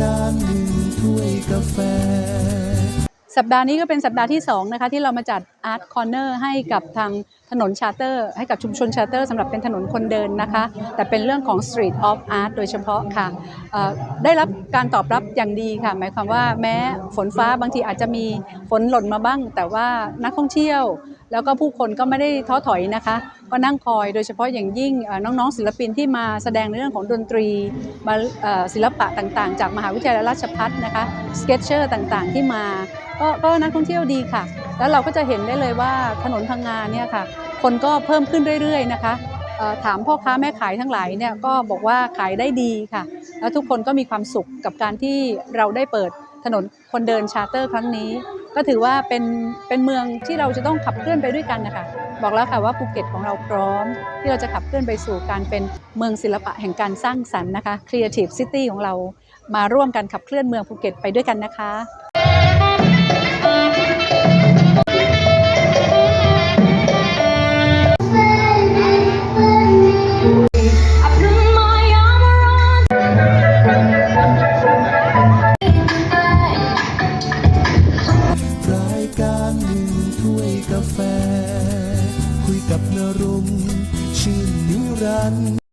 การหนึ่งถ้วยกาแฟ สัปดาห์นี้ก็เป็นสัปดาห์ที่2นะคะที่เรามาจัด Art Corner ให้กับทางถนนชาร์เตอร์ให้กับชุมชนชาร์เตอร์สำหรับเป็นถนนคนเดินนะคะ แต่เป็นเรื่องของ Street of Art โดยเฉพาะค่ะได้รับการตอบรับอย่างดีค่ะ หมายความว่าแม้ฝนฟ้าบางทีอาจจะมีฝนหล่นมาบ้าง แต่ว่านักท่องเที่ยว แล้วก็ผู้คนก็ไม่ได้ท้อถอยนะคะ ก็นั่งคอยโดยเฉพาะอย่างยิ่งน้องๆ ศิลปินที่มาแสดงในเรื่องของดนตรีมาศิลปะต่างๆ จากมหาวิทยาลัยราชภัฏนะคะสเก็ตเชอร์ต่างๆ ที่มาก็ก็นักท่องเที่ยวดีค่ะ แล้วเราก็จะเห็นได้เลยว่าถนนพังงาเนี่ยค่ะ คนก็เพิ่มขึ้นเรื่อยๆนะคะถามพ่อค้าแม่ขายทั้งหลายเนี่ยก็บอกว่าขายได้ดีค่ะ แล้วทุกคนก็มีความสุขกับการที่เราได้เปิดถนนคนเดินชาร์เตอร์ครั้งนี้ ก็ถือว่าเป็นเป็นเมืองที่เราจะต้องขับเคลื่อนไปด้วยกันนะคะบอกแล้วค่ะว่าภูเก็ตของเราพร้อม ที่เราจะขับเคลื่อนไปสู่การเป็นเมืองศิลปะแห่งการสร้างสรรค์นะคะ Creative City ของเรามาร่วมกันขับเคลื่อนเมืองภูเก็ตไปด้วยกันนะคะ ถ้วยกาแฟ คุยกับนรงค์ชื่นนิรันดร์